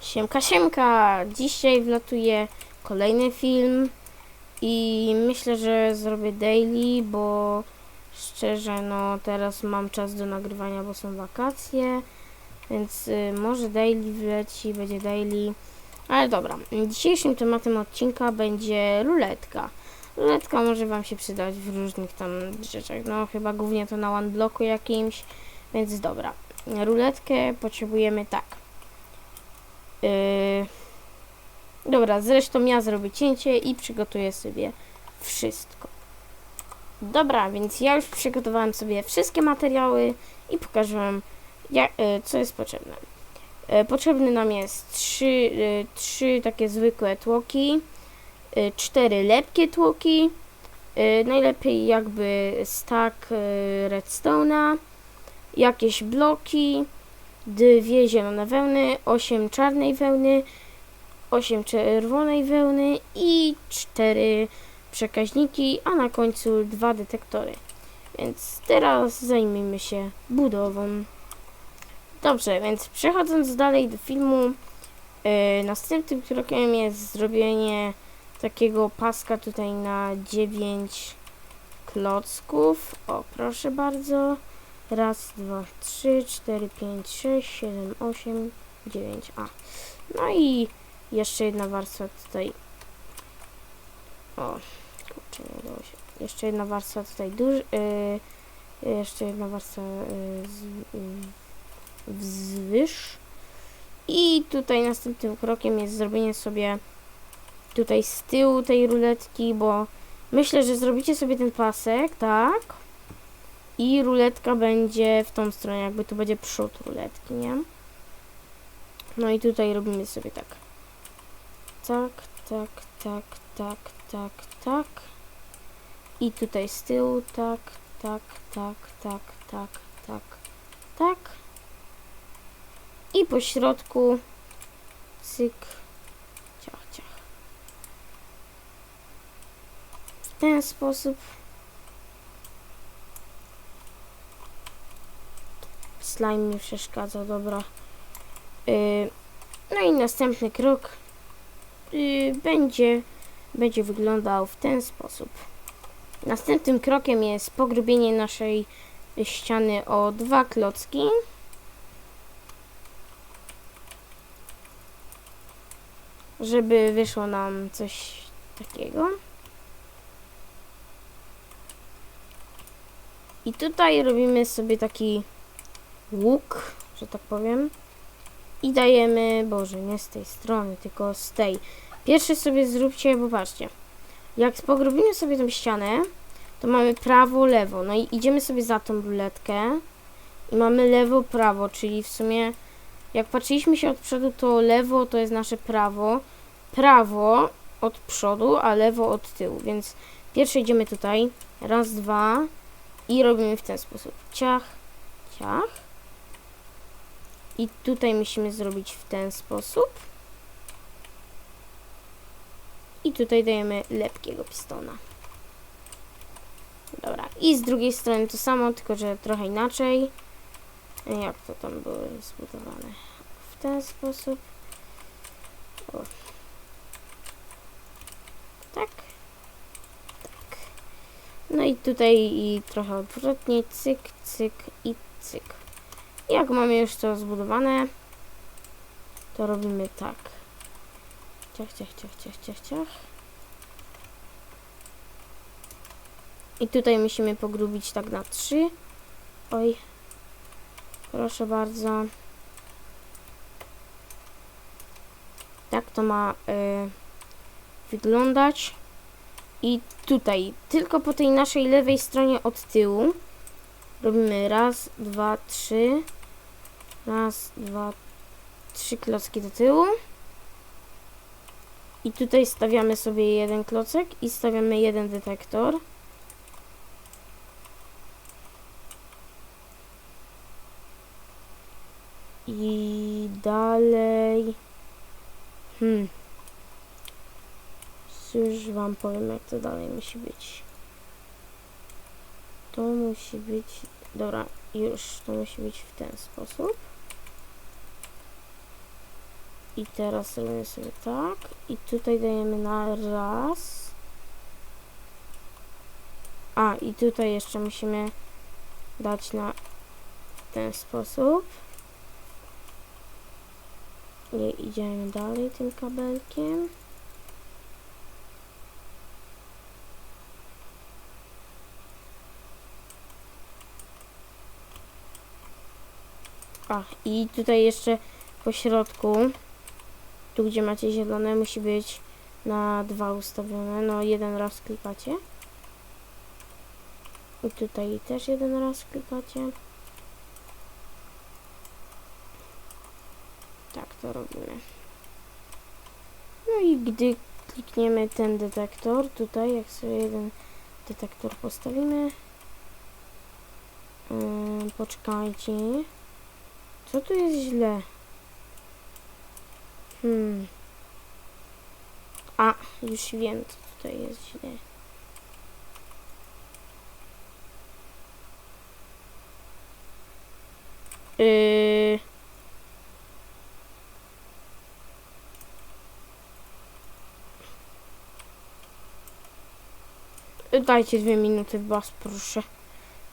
Siemka, siemka! Dzisiaj wlatuje kolejny film i myślę, że zrobię daily, bo szczerze, no teraz mam czas do nagrywania, bo są wakacje, więc y, może daily wleci, będzie daily. Ale dobra, dzisiejszym tematem odcinka będzie ruletka. Ruletka może Wam się przydać w różnych tam rzeczach, no chyba głównie to na one bloku jakimś, więc dobra. Ruletkę potrzebujemy tak. Yy... Dobra, zresztą ja zrobię cięcie i przygotuję sobie wszystko. Dobra, więc ja już przygotowałem sobie wszystkie materiały i pokażę Wam, jak, yy, co jest potrzebne. Yy, potrzebny nam jest trzy, yy, trzy takie zwykłe tłoki, yy, cztery lepkie tłoki, yy, najlepiej jakby stack yy, redstone'a, jakieś bloki, dwie zielone wełny, 8 czarnej wełny, 8 czerwonej wełny i 4 przekaźniki, a na końcu dwa detektory. Więc teraz zajmijmy się budową. Dobrze, więc przechodząc dalej do filmu, yy, następnym krokiem jest zrobienie takiego paska tutaj na 9 klocków. O, proszę bardzo. Raz, dwa, trzy, cztery, pięć, sześć, siedem, osiem, dziewięć. A. No i jeszcze jedna warstwa tutaj. O, kurczę, nie udało się. Jeszcze jedna warstwa tutaj duży. Yy, jeszcze jedna warstwa yy, z, yy, wzwyż. I tutaj następnym krokiem jest zrobienie sobie tutaj z tyłu tej ruletki, bo myślę, że zrobicie sobie ten pasek, tak? I ruletka będzie w tą stronę, jakby tu będzie przód ruletki, nie? No i tutaj robimy sobie tak. Tak, tak, tak, tak, tak, tak. I tutaj z tyłu, tak, tak, tak, tak, tak, tak, tak. I po środku, cyk, ciach, ciach. W ten sposób. slime mi przeszkadza, dobra. Yy, no i następny krok yy, będzie, będzie wyglądał w ten sposób. Następnym krokiem jest pogrubienie naszej ściany o dwa klocki. Żeby wyszło nam coś takiego. I tutaj robimy sobie taki łuk, że tak powiem. I dajemy, boże, nie z tej strony, tylko z tej. Pierwszy sobie zróbcie, bo patrzcie. Jak pogrobimy sobie tą ścianę, to mamy prawo, lewo. No i idziemy sobie za tą ruletkę. I mamy lewo, prawo, czyli w sumie jak patrzyliśmy się od przodu, to lewo to jest nasze prawo. Prawo od przodu, a lewo od tyłu. Więc pierwsze idziemy tutaj. Raz, dwa. I robimy w ten sposób. Ciach, ciach. I tutaj musimy zrobić w ten sposób. I tutaj dajemy lepkiego pistona. Dobra, i z drugiej strony to samo, tylko że trochę inaczej. Jak to tam było zbudowane? W ten sposób. O. Tak. No i tutaj i trochę odwrotnie. Cyk, cyk i cyk. Jak mamy już to zbudowane, to robimy tak. Ciach, ciach, ciach, ciach, ciach, ciach. I tutaj musimy pogrubić tak na 3. Oj. Proszę bardzo. Tak to ma y, wyglądać. I tutaj, tylko po tej naszej lewej stronie od tyłu, robimy raz, dwa, trzy. Raz, dwa, trzy klocki do tyłu. I tutaj stawiamy sobie jeden klocek i stawiamy jeden detektor. I dalej. Hmm. Już wam powiem jak to dalej musi być. To musi być... Dobra, już to musi być w ten sposób. I teraz robimy sobie tak. I tutaj dajemy na raz. A, i tutaj jeszcze musimy dać na ten sposób. I idziemy dalej tym kabelkiem. A, i tutaj jeszcze po środku, tu gdzie macie zielone, musi być na dwa ustawione. No, jeden raz klikacie. I tutaj też jeden raz klikacie. Tak to robimy. No i gdy klikniemy ten detektor, tutaj jak sobie jeden detektor postawimy. Yy, poczekajcie. Co tu jest źle? Hmm. A, już wiem, co tutaj jest źle. Yy... Dajcie dwie minuty was, proszę.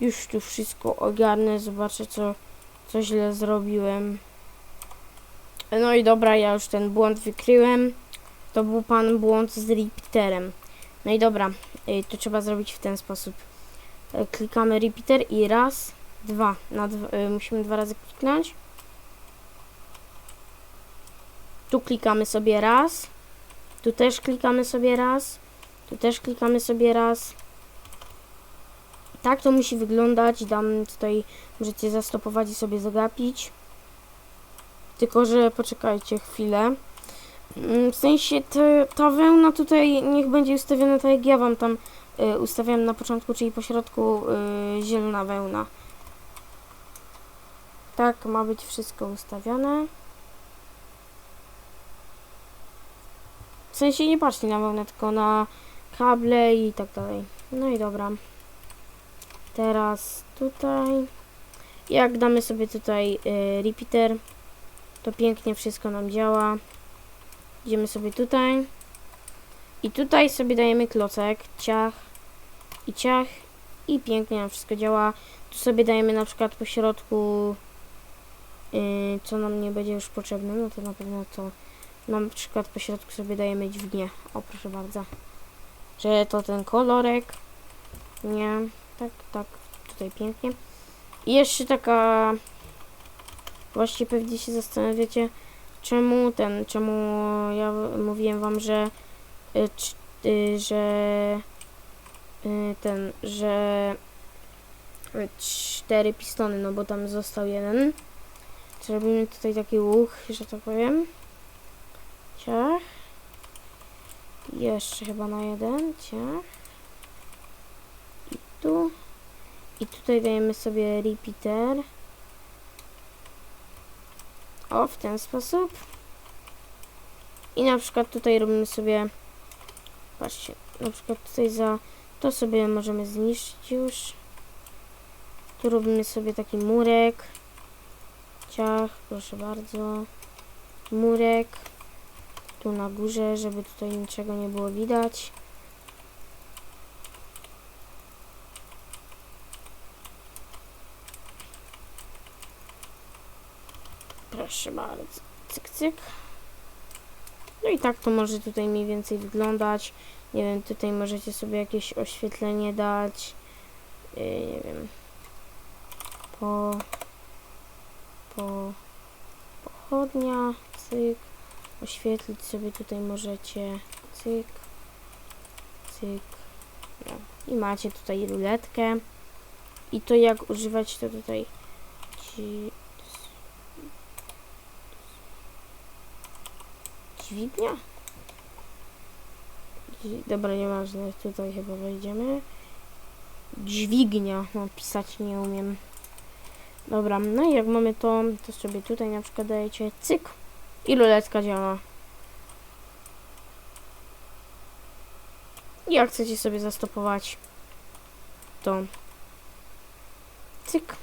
Już tu wszystko ogarnę, zobaczę co, co źle zrobiłem. No i dobra, ja już ten błąd wykryłem. To był pan błąd z repeaterem. No i dobra, y, to trzeba zrobić w ten sposób. Y, Klikamy repeater i raz, dwa. Dwa y, musimy dwa razy kliknąć. Tu klikamy sobie raz. Tu też klikamy sobie raz. Tu też klikamy sobie raz. Tak to musi wyglądać. Dam tutaj, możecie zastopować i sobie zagapić. Tylko, że poczekajcie chwilę. Mm, W sensie te, ta wełna tutaj niech będzie ustawiona tak jak ja wam tam y, ustawiam na początku, czyli po środku y, zielona wełna. Tak ma być wszystko ustawione. W sensie nie patrzcie na wełnę, tylko na kable i tak dalej. No i dobra. Teraz tutaj. Jak damy sobie tutaj y, repeater, to pięknie wszystko nam działa. Idziemy sobie tutaj. I tutaj sobie dajemy klocek, ciach i ciach i pięknie nam wszystko działa. Tu sobie dajemy na przykład po środku, yy, co nam nie będzie już potrzebne, no to na pewno to na przykład po środku sobie dajemy dźwignię. O, proszę bardzo. Że to ten kolorek. Nie, tak, tak, tutaj pięknie. I jeszcze taka, właśnie pewnie się zastanawiacie, czemu ten, czemu ja mówiłem wam, że, cz- y, że y, ten, że cztery pistony, no bo tam został jeden. Zrobimy tutaj taki łuk, że tak powiem. Ciach. Jeszcze chyba na jeden, ciach. Tu. I tutaj dajemy sobie repeater. O, w ten sposób. I na przykład tutaj robimy sobie, patrzcie, na przykład tutaj za to sobie możemy zniszczyć już. Tu robimy sobie taki murek. Ciach, proszę bardzo. Murek. Tu na górze, żeby tutaj niczego nie było widać. Proszę bardzo. Cyk, cyk. No i tak to może tutaj mniej więcej wyglądać. Nie wiem, tutaj możecie sobie jakieś oświetlenie dać. Yy, nie wiem. Po... Po... Pochodnia. Cyk. Oświetlić sobie tutaj możecie. Cyk. Cyk. No. I macie tutaj ruletkę. I to jak używać to tutaj. Ci... Dźwignia? Dź- Dobra, nieważne, tutaj chyba wejdziemy. Dźwignia, no pisać nie umiem. Dobra, no i jak mamy to, to sobie tutaj na przykład dajecie cyk i ruletka działa. Jak chcecie sobie zastopować, to cyk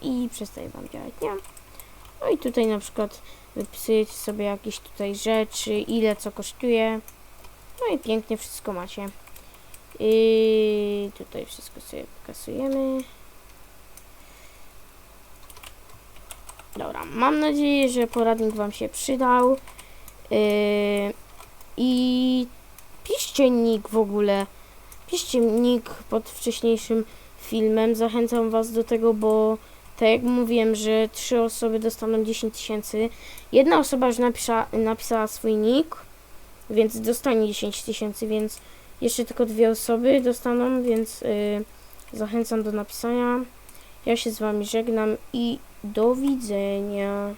i przestaje Wam działać, nie? No i tutaj na przykład wypisujecie sobie jakieś tutaj rzeczy, ile co kosztuje. No i pięknie wszystko macie. I tutaj wszystko sobie kasujemy. Dobra, mam nadzieję, że poradnik Wam się przydał. Yy, I piszcie nick w ogóle. Piszcie nick pod wcześniejszym filmem. Zachęcam Was do tego, bo tak jak mówiłem, że trzy osoby dostaną 10 tysięcy. Jedna osoba już napisza, napisała swój nick, więc dostanie 10 tysięcy, więc jeszcze tylko dwie osoby dostaną, więc yy, zachęcam do napisania. Ja się z Wami żegnam i do widzenia.